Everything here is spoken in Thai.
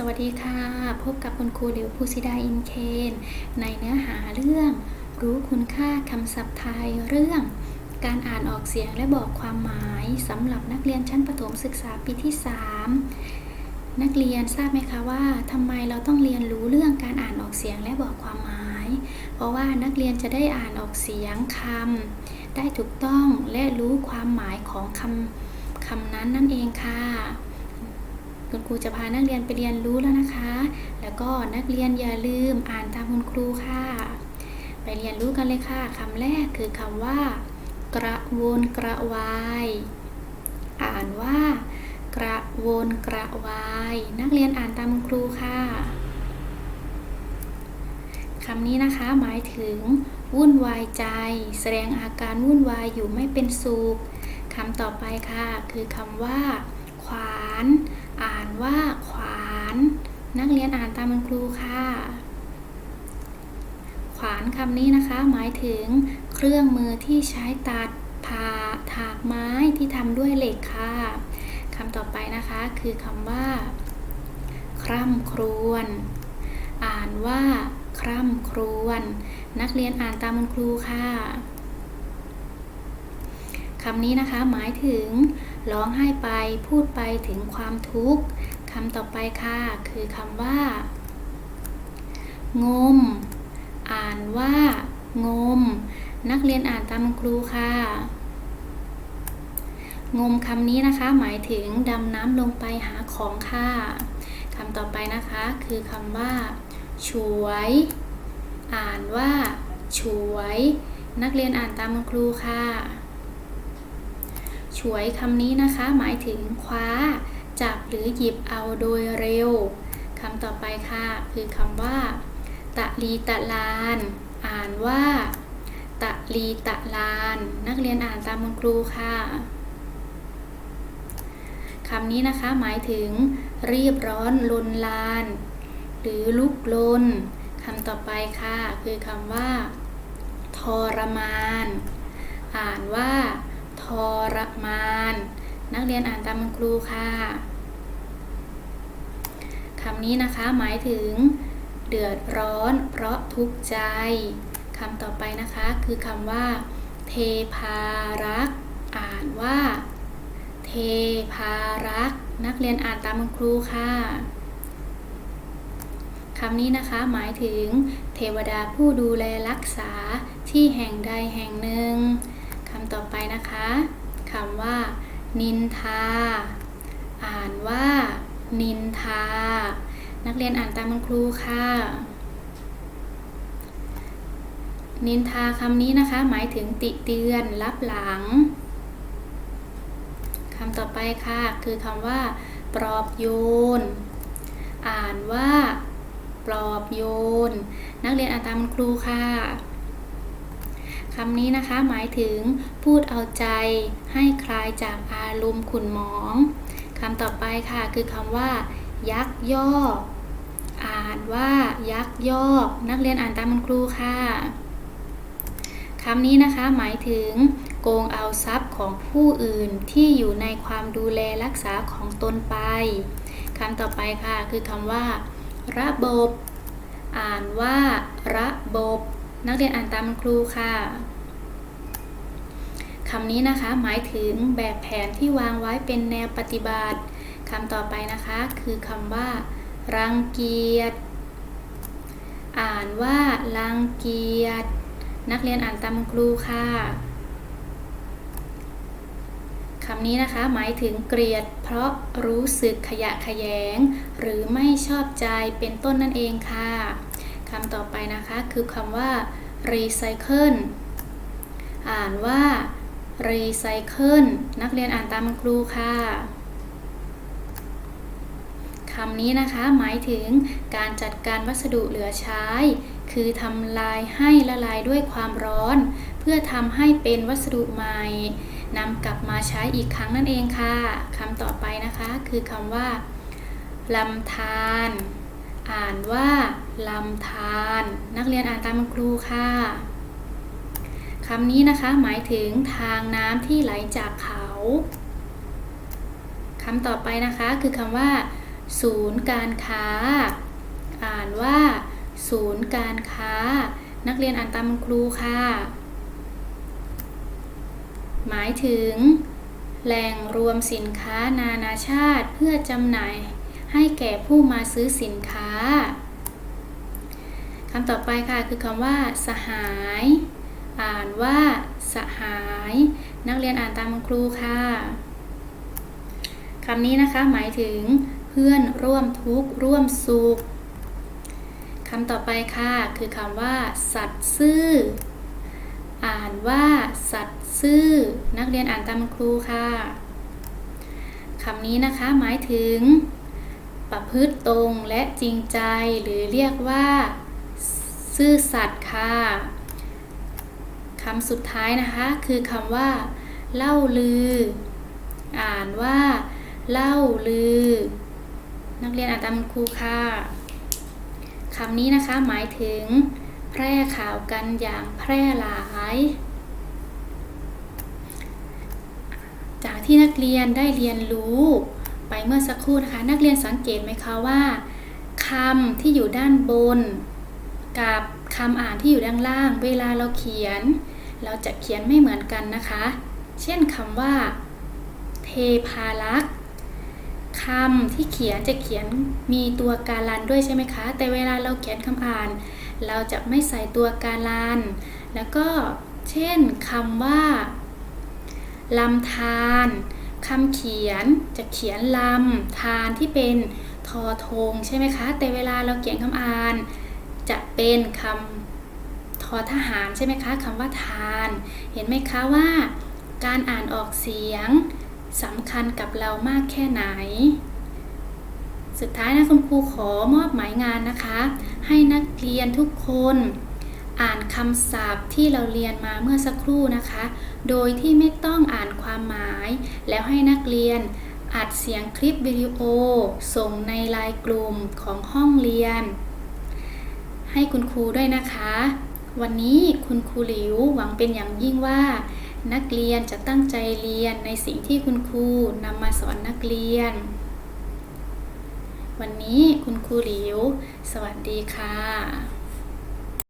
สวัสดีค่ะ พบกับคุณครูหลิวภูสิดาอินเคน ในเนื้อหาเรื่อง รู้คุณค่าคำศัพท์ไทยเรื่อง การอ่านออกเสียงและบอกความหมายสำหรับนักเรียนชั้นประถมศึกษาปีที่ 3 นักเรียนทราบไหมคะว่าทำไมเราต้องเรียนรู้เรื่องการอ่านออกเสียงและบอกความหมาย เพราะว่านักเรียนจะได้อ่านออกเสียงคำได้ถูกต้องและรู้ความหมายของคำคำนั้นนั่นเองค่ะ คุณครูจะพานักเรียนไปเรียนรู้แล้วนะคะ แล้วก็นักเรียนอย่าลืมอ่านตามคุณครูค่ะ ไปเรียนรู้กันเลยค่ะคำแรกคือคำว่า กระวนกระวาย อ่านว่า กระวนกระวาย นักเรียนอ่านตามคุณครูค่ะคำนี้นะคะหมายถึง วุ่นวายใจ แสดงอาการวุ่นวายอยู่ไม่เป็นสุขคำต่อไปค่ะ คือคำว่า ขวาน อ่านว่าขวาน นักเรียนอ่านตามคุณครูค่ะ ขวานคำนี้นะคะ หมายถึงเครื่องมือที่ใช้ตัดผ่าถากไม้ที่ทำด้วยเหล็กค่ะคำต่อไปนะคะคือคำว่า คร่ำครวญอ่านว่า คร่ำครวญนักเรียนอ่านตามคุณครูค่ะำนี้นะคะหมายถึงร้องไห้ไปพูดไปถึงความทุกข์คำต่อไปค่ะ คือคำว่า งม อ่านว่า งม นักเรียนอ่านตามครูค่ะ งมคำนี้นะคะ หมายถึงดำน้ำลงไปหาของค่ะคำต่อไปนะคะ คือคำว่าฉวย อ่านว่าฉวย นักเรียนอ่านตามครูค่ะ ฉวยคำนี้นะคะ หมายถึงคว้า จับหรือหยิบเอาโดยเร็วคำต่อไปค่ะ คือคำว่า ตะลีตะลาน อ่านว่า ตะลีตะลาน นักเรียนอ่านตามคุณครูค่ะคำนี้นะคะหมายถึง รีบร้อนลนลาน หรือลุกลนคำต่อไปค่ะ คือคำว่า ทรมาน อ่านว่า รมาน นักเรียนอ่านตามคุณครูค่ะคำนี้นะคะหมายถึง เดือดร้อน เพราะทุกข์ใจคำต่อไปนะคะคือคำว่า เทพารัก อ่านว่า เทพารัก นักเรียนอ่านตามคุณครูค่ะคำนี้นะคะหมายถึง เทวดาผู้ดูแลรักษาที่แห่งใดแห่งหนึ่งำต่อไปนะคะคำว่า นินทา อ่านว่า นินทา นักเรียนอ่านตามคุณครูค่ะ นินทาคำนี้นะคะ หมายถึงติเตือนรับหลังคำต่อไปค่ะ คือคำว่า ปลอบโยน อ่านว่า ปลอบโยน นักเรียนอ่านตามคุณครูค่ะ คำนี้นะคะหมายถึงพูดเอาใจให้คลายจากอารมณ์ขุนหมองคำต่อไปค่ะคือคำว่า ยักยอกอ่านว่ายักยอก นักเรียนอ่านตามคุณครูค่ะคำนี้นะคะหมายถึง โกงเอาทรัพย์ของผู้อื่นที่อยู่ในความดูแลรักษาของตนไปคำต่อไปค่ะคือคำว่า ระบบ อ่านว่า ระบบ นักเรียนอ่านตามครูค่ะคำนี้นะคะหมายถึงแบบแผนที่วางไว้เป็นแนวปฏิบัติคำต่อไปนะคะ คือคำว่า รังเกียจ อ่านว่ารังเกียจ นักเรียนอ่านตามครูค่ะคำนี้นะคะหมายถึงเกลียด เพราะรู้สึกขยะขยง หรือไม่ชอบใจเป็นต้นนั่นเองค่ะ คำต่อไปนะคะ คือคำว่า recycle อ่านว่า recycle นักเรียนอ่านตามครูค่ะคำนี้นะคะหมายถึงการจัดการวัสดุเหลือใช้ คือทำลายให้ละลายด้วยความร้อน เพื่อทำให้เป็นวัสดุใหม่นำกลับมาใช้อีกครั้งนั่นเองค่ะคำต่อไปนะคะ คือคำว่าลำธาร อ่านว่าลำธารนักเรียนอ่านตามครูค่ะคำนี้นะคะหมายถึงทางน้ำที่ไหลจากเขาคำต่อไปนะคะคือคำว่า ศูนย์การค้า อ่านว่า ศูนย์การค้า นักเรียนอ่านตามคุณครูค่ะ หมายถึง แหล่งรวมสินค้านานาชาติเพื่อจำหน่าย ให้แก่ผู้มาซื้อสินค้าคำต่อไปค่ะคือคำว่า สหาย อ่านว่าสหาย นักเรียนอ่านตามครูค่ะคำนี้นะคะหมายถึงเพื่อนร่วมทุกข์ร่วมสุขคำต่อไปค่ะคือคำว่า สัตว์ซื่อ อ่านว่า สัตว์ซื่อ นักเรียนอ่านตามครูค่ะคำนี้นะคะหมายถึง ประพฤติตรงและจริงใจหรือเรียกว่า ซื่อสัตย์ค่ะคำสุดท้ายนะคะ คือคำว่า เล่าลือ อ่านว่า เล่าลือ นักเรียนอ่านตามคุณครูค่ะคำนี้นะคะหมายถึง แพร่ข่าวกันอย่างแพร่หลาย จากที่นักเรียนได้เรียนรู้ ไปเมื่อสักครู่นะคะ นักเรียนสังเกตไหมคะว่าคำที่อยู่ด้านบน กับคำอ่านที่อยู่ด้านล่าง เวลาเราเขียน เราจะเขียนไม่เหมือนกันนะคะ เช่นคำว่า เทพารักษ์คำที่เขียนจะเขียนมีตัวการลันด้วยใช่ไหมคะ แต่เวลาเราเขียนคำอ่าน เราจะไม่ใส่ตัวการลัน แล้วก็เช่นคำว่าลำธาร คำเขียนจะเขียนลำทานที่เป็นทอทงใช่ไหมคะ แต่เวลาเราเขียนคำอ่าน จะเป็นคำทอทหารใช่ไหมคะคำว่าทาน เห็นไหมคะว่า การอ่านออกเสียงสำคัญกับเรามากแค่ไหน สุดท้ายนะคุณครูขอมอบหมายงานนะคะ ให้นักเรียนทุกคน อ่านคำศัพท์ที่เราเรียนมาเมื่อสักครู่นะคะ โดยที่ไม่ต้องอ่านความหมาย แล้วให้นักเรียนอัดเสียงคลิปวิดีโอ ส่งในไลน์กลุ่มของห้องเรียน ให้คุณครูด้วยนะคะ วันนี้คุณครูหลิวหวังเป็นอย่างยิ่งว่า นักเรียนจะตั้งใจเรียนในสิ่งที่คุณครูนำมาสอนนักเรียน วันนี้คุณครูหลิว สวัสดีค่ะ